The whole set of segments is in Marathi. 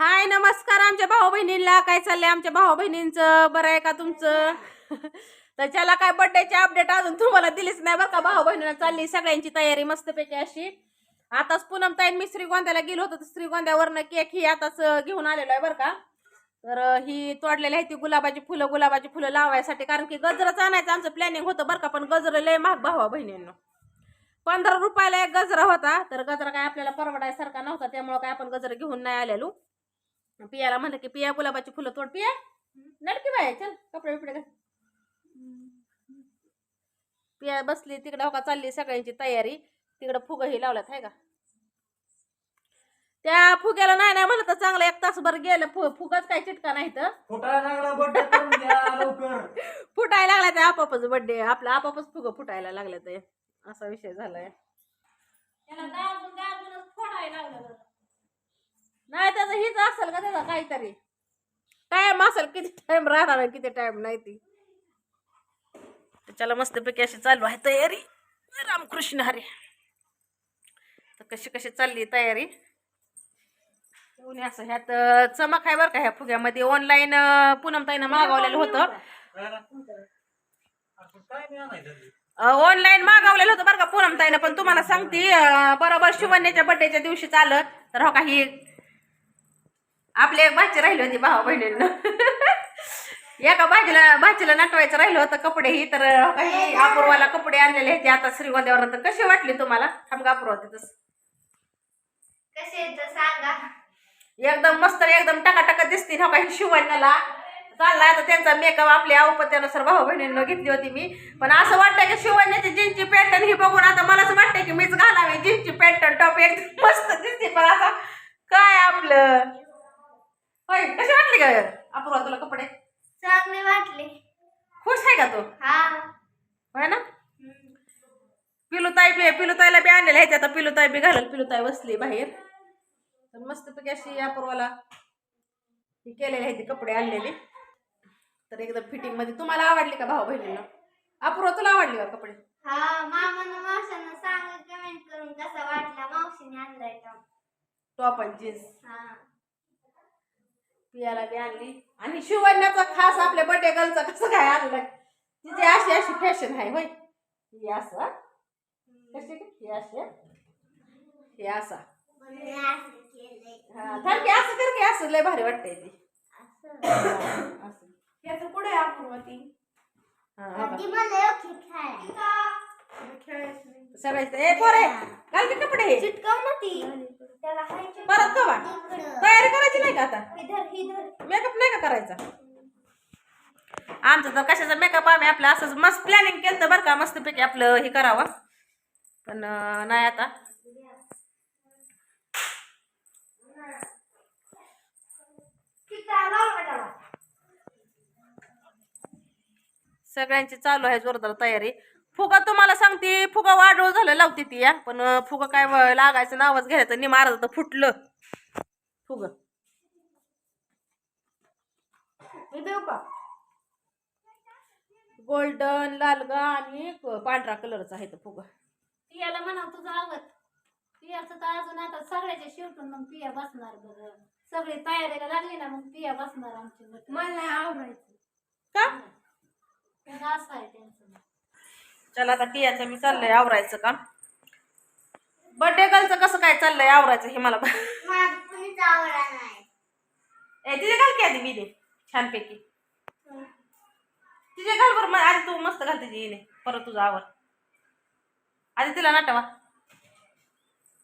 हाय नमस्कार आमच्या भाऊ बहिणींना काय चाललंय आमच्या भाऊ बहिणींचं बरं आहे का तुमचं? तर त्याला काय बर्थडेची अपडेट अजून तुम्हाला दिलीच नाही बरं का? भाऊ बहिणीला चालली सगळ्यांची तयारी मस्तपैकी अशी. आताच पूनम ताईन मी श्रीगोंद्याला गेलो होतो तर श्रीगोंद्यावरनं केक ही आताच घेऊन आलेलो आहे बरं का? तर ही तोडलेली आहे ती गुलाबाची फुलं गुलाबाची फुलं लावायसाठी कारण की गजरच आणायचं आमचं प्लॅनिंग होतं बरं का पण गजरं लय महाग भावा बहिणींनो पंधरा रुपयाला एक गजरा होता तर गजरा काय आपल्याला परवडायसारखा नव्हता त्यामुळं काय आपण गजरा घेऊन नाही आलेलो. पियाला म्हणलं की पिया गुलाबाची फुलं तोड पिया. नडकी बाय चल कपडे बिपडे घाल. पिया बसली तिकडे हो का चालली सगळ्यांची तयारी. तिकडं फुगंही लावल्यात आहे का? त्या फुग्याला नाही नाही म्हणलं तर चांगलं एक तासभर गेलं फु फुगच काय चिटका नाही तर. फुटायला लागला बर्थडे करून द्या लवकर. फुटायला लागला ते आपापच बड्डे आपला आपापच फुगं फुटायला लागलं ते. असा विषय झालाय नाही त्याचं हीच असेल का त्याचा काहीतरी. टाइम असेल किती टाइम राहणार आहे, किती टाइम नाही ती. त्याच्याला मस्तपैकी अशी चालू आहे तयारी. रामकृष्ण हरी. तर कशी कशी चालली तयारी? कोणी असं ह्यात चमक आहे बरं का ह्या फुग्यामध्ये. ऑनलाईन पूनमताईनं मागवलेलं होतं. ऑनलाईन मागवलेलं होतं बरं का पूनमताईनं पण तुम्हाला सांगते बरोबर शिवण्याच्या बड्डेच्या दिवशी चालत. तर हो काही आपले एक भाची राहिली होती भावा बहिणींना. एका भाजीला भाजीला नटवायचं राहिलं होतं कपडे. ही तर काही अपूर्वाला कपडे आणलेले होते आता श्रीगोंद्यावर तर कसे वाटले तुम्हाला? थांब का अपूर्वा तिथंच कसे तर सांगा. एकदम मस्त एकदम टकाटका दिसतील हो काही शिवण्याला चाललाय आता त्यांचा मेकअप आपल्या औपत्यानुसार भाऊ बहिणींना घेतली होती मी. पण असं वाटतं की शिवण्याची जीन्सची पॅटर्न ही बघून आता मलाच वाटतं की मीच घालावी. जीन्सची पॅटर्न टॉप एकदम मस्त दिसते. पण आता काय आपलं? होय कशी वाटली का अपूर्वा तुला कपडे? चांगले वाटले. खुश आहे का तू? हा. होय ना? पिलुताई बी पिलुताईला बी आणलेलं आहे आता. पिलुताई बी घालल पिलुताई बसली बाहेर. तर मस्तपैकी अशी अपूर्वाला केलेली आहे ती कपडे आणलेली. तर एकदम फिटिंगमध्ये. तुम्हाला आवडली का भाऊ बहिणीला अपूर्वा तुला आवडली का कपडे? हा मामानं मावशानं सांगा कमेंट करून कसा वाटला मावशीने आणलाय टॉप आणि जीन्स. हा. पियाला बी आणली. आणि शिवण्याचा खास आपल्या बर्थडे गर्लचा कसं काय आणलं तिची अशी अशी फॅशन आहे होय. ही असं? कशी? ही असा. हा की असं कर की असं लय भारी वाटतंय ती. असं. याचं पुढे अपूर्वा ती? बघ. ती मला ओळखी खेळायला सगळ्याच ए पोरे घाल की कपडे. चिटकाव ना ती. परत कवा. तयारी करायची नाही का आता? मेकअप नाही का करायचा? आमचं तर कशाचा मेकअप आम्ही आपलं असंच मस्त प्लॅनिंग केलं तर बरं का मस्तपैकी आपलं हे करावं. पण नाही आता. सगळ्यांची चालू आहे जोरदार तयारी. फुगा तुम्हाला सांगते फुगा वाढव झालं लावते ती या पण फुगा काय लागायचं नावच घ्यायचं तर निमारत तर फुटलं. फुग. हे देऊ का? गोल्डन लालगा आणि पांढरा कलरचा आहे तो फुगा. पियाला म्हणा तुझं आवत. पियाचं तर अजून आता सगळ्याच्या शेवटून मग पिया बसणार बघ. सगळी तयारीला लागली ना मग पिया बसणार आमची. मला नाही आवडायचं. का? असं आहे त्यांचं. चला आता टियाचं मी चाललंय आवरायचं काम. बर्थडे गर्लचं कसं काय चाललंय आवरायचं हे मला ए तिथे घाल की आधी मी दे छानपैकी तिचे घाल बरं मग आधी तू मस्त घाल तिची येणे परत तुझा आवर. आधी तिला नटवा.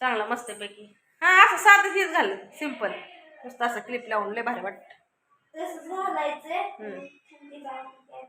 चांगला मस्तपैकी. हा असं साधं तीच घाल सिंपल नुसतं असं क्लिप लावून लय भारी वाटत तसं घालायचंय हम्म. थंडी गावात. हम्म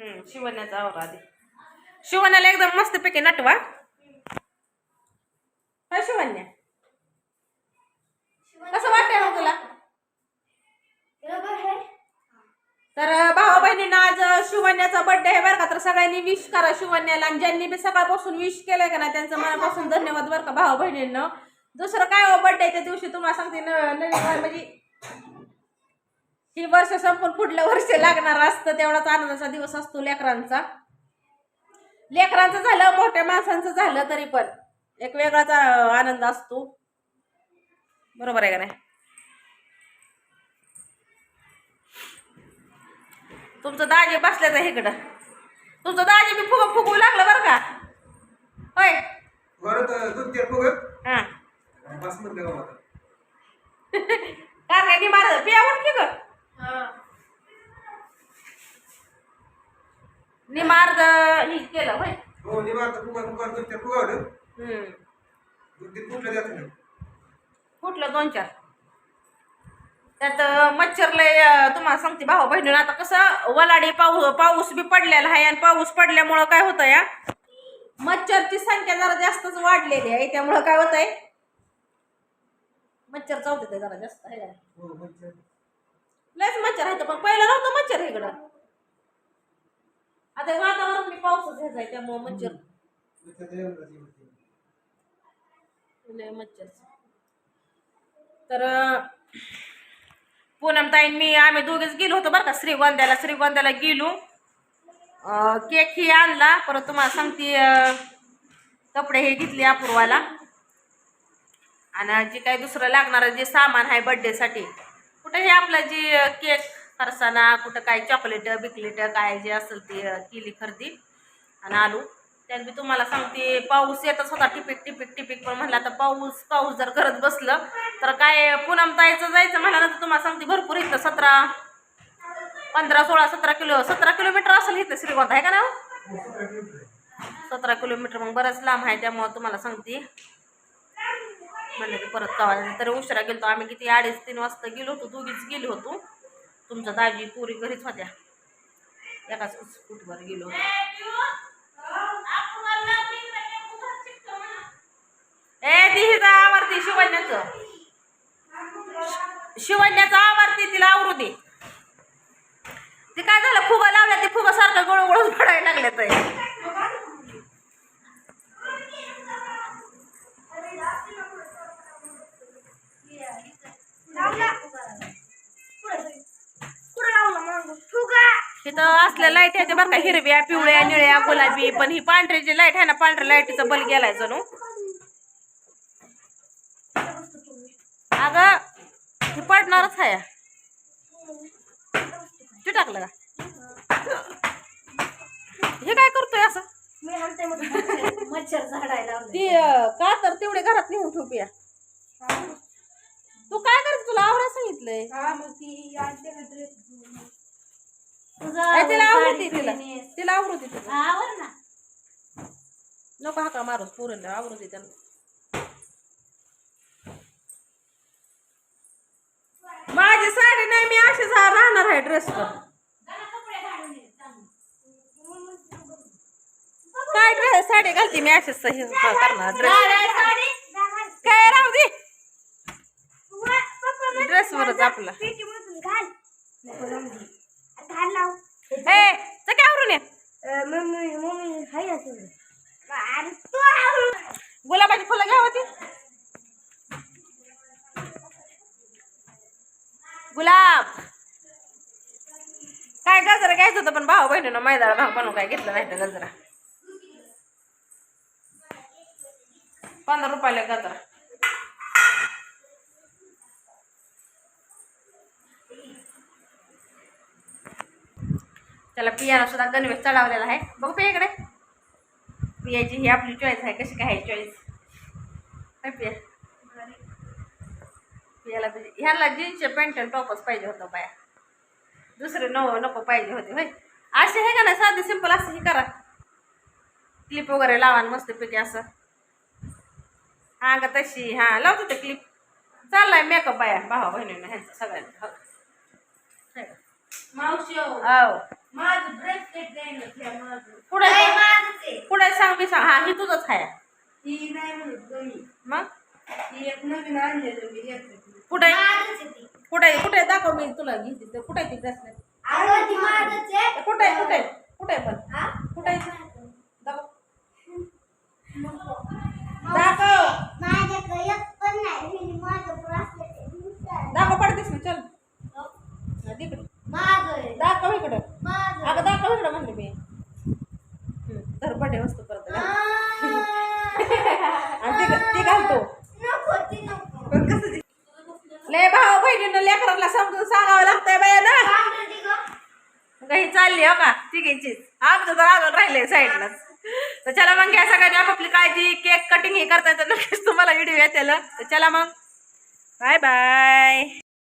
शिवण्याचा आवरा आधी शिवण्याला एकदम मस्तपैकी नटवा. हा शिवण्या. कसं वाटतंय मग तुला? तर भाऊ बहिणींना आज शिवण्याचा बर्थडे आहे बरं का. तर सगळ्यांनी विश करा शिवण्याला. आणि ज्यांनी बी सकाळपासून विश केलंय का ना त्यांचं मनापासून धन्यवाद बरं का भाऊ बहिणींना दुसरं काय हो बर्थडेच्या दिवशी? तुम्हाला सांगते न- नवीन म्हणजे हे वर्ष संपून पुढलं वर्ष लागणार असतं तेवढाच आनंदाचा दिवस असतो लेकरांचा. लेकरांचं झालं मोठ्या माणसांचं झालं तरी पण एक वेगळाच आनंद असतो. बरोबर आहे का नाही? तुमचं दाजी बसल्याचं इकडं. तुमचं दाजे मी फुग फुगू लागलं बरं का? होय. हां. काय मार पिया उठ की ग? निमार्द ही केलं होय. हो निवांत चार फुगावलं हम्म. दोन तीन फुटलं द्यायचं नाही. फुटलं दोन चार. त्यात अं, मच्छर लय अं, तुम्हाला सांगते भाऊ बहिणीनं. आता कसं वलाडी पाऊस पाऊस बी पडलेला आहे आणि पाऊस पडल्यामुळं काय होतं या मच्छरची संख्या जरा जास्तच वाढलेली आहे. त्यामुळं काय होत आहे मच्छर चावते जरा जास्त आहे का? हो लयच मच्छर आहे पण पहिलं नव्हतं मच्छर इकडं आता हे वातावरण ह्याच आहे त्यामुळं मच्छर मच्छर तर पूनम ताईन मी आम्ही दोघेच गेलो होतो बरं का श्रीगोंद्याला. श्रीगोंद्याला गेलो. केक ही आणला. परत तुम्हाला सांगते कपडे हे घेतले अपूर्वाला. आणि जे काही दुसरं लागणारं जे सामान आहे बड्डेसाठी कुठं हे आपलं जे केक फरसाना कुठं काय चॉकलेट बिकलेट काय जे असेल ते केली खरेदी. आणि आलू. त्यात मी तुम्हाला सांगते पाऊस येतच होता टिपिक टिपिक टिपिक. पण म्हणलं आता पाऊस पाऊस जर करत बसलं तर काय पूनम जायचं जायचं म्हणलं तर तुम्हाला सांगते भरपूर इथं सतरा पंधरा सोळा सतरा किलो सतरा किलोमीटर असेल इथं श्रीगोंदा आहे का ना हो? सतरा किलोमीटर मग बरंच लांब आहे त्यामुळं तुम्हाला सांगते. म्हणलं की परत कवा तरी उशिरा गेलो आम्ही किती अडीच तीन वाजता गेलो होतो दोघीच गेलो होतो. तुमच्या दाजी पुरी घरीच होत्या. एकाच स्कूटीवर गेलो होतो. ए ती हिचा आवडती शिवण्याचं शिवण्याचं आवडती तिला आवरू दे. ते काय झालं फुगा लावल्या ते फुगा सारखं गळू गळून पडायला लागले तर इथं असल्या लाइट ह्याच्या बरं का हिरव्या पिवळ्या निळ्या गुलाबी पण ही पांढरी जी लाइट आहे ना पांढऱ्या लाईटीचा बल गेलाय जणू. अगं ती पडणारच आहे. तू टाकलं का? हे काय करतोय असं? मच्छर झाडायला. ती का तर तेवढे घरात नेऊन ठेव पिया. तू काय करत तुला आवरा सांगितलंय? तिला आवडते तिला. तिला आवडते तुला हा, आवर ना नको हाका मारू पुरण आवडते त्याला. हा- राहणार आहे ड्रेस काय ड्रेस साडी घालते मी अशीच हे करणार ड्रेस काय राहू दे. ड्रेस वरच आपला. गुलाबाची फुलं घ्या होती. गुलाब. काय गजरा घ्यायचं होतं पण भाऊ बहिणीनं मैदाला भाऊ बनवून काय घेतलं नाही तर गजरा. पंधरा रुपयाला गजरा. त्याला पियाला सुद्धा गणवेश चढावलेला आहे. बघू पिया इकडे. पियाची ही आपली चॉईस आहे कशी काय चॉईस पिया? पियाला बी- ह्याला जीन्सचे पॅन्ट आणि टॉपच पाहिजे होतं बाया. दुसरे नको नको पाहिजे होते होय. असे हे का नाही साधे सिंपल असं हे करा. क्लिप वगैरे लावा मस्तपैकी असं. हा का तशी हा लावतो ते क्लिप चाललाय मेकअप बाया भावा बहिणीनं ह्यांचं सगळ्यांचं हो. हो. पुढे पुढे सांग मी सांग. हा ही तुझंच खाया. मग? ती एक नवीन आणलेलं मी कुठे कुठे कुठे दाखव मी तुला घेते. कुठे ती ब्रेसलेट कुठे कुठे कुठे पण? कुठे दाखव दाखव दाखव पडतेस मी चल हा, तिकडे दाखव इकडं अगं दाखव इकडं म्हणले मी हम्म, तर बड्डे वस्तू करत आणि ती ती घालतो पण कसं ती- बायकीनं लेकरांना समजून सांगावं लागतंय बाया ना. काही चालली हो का तिघीचीच. आमचं तर अजून राहिले साईडलाच तर चला मग घ्या सगळ्यांनी आपापली काळजी केक कटिंग हे करता तर नक्कीच तुम्हाला व्हिडिओ येतेल तर चला मग. Bye bye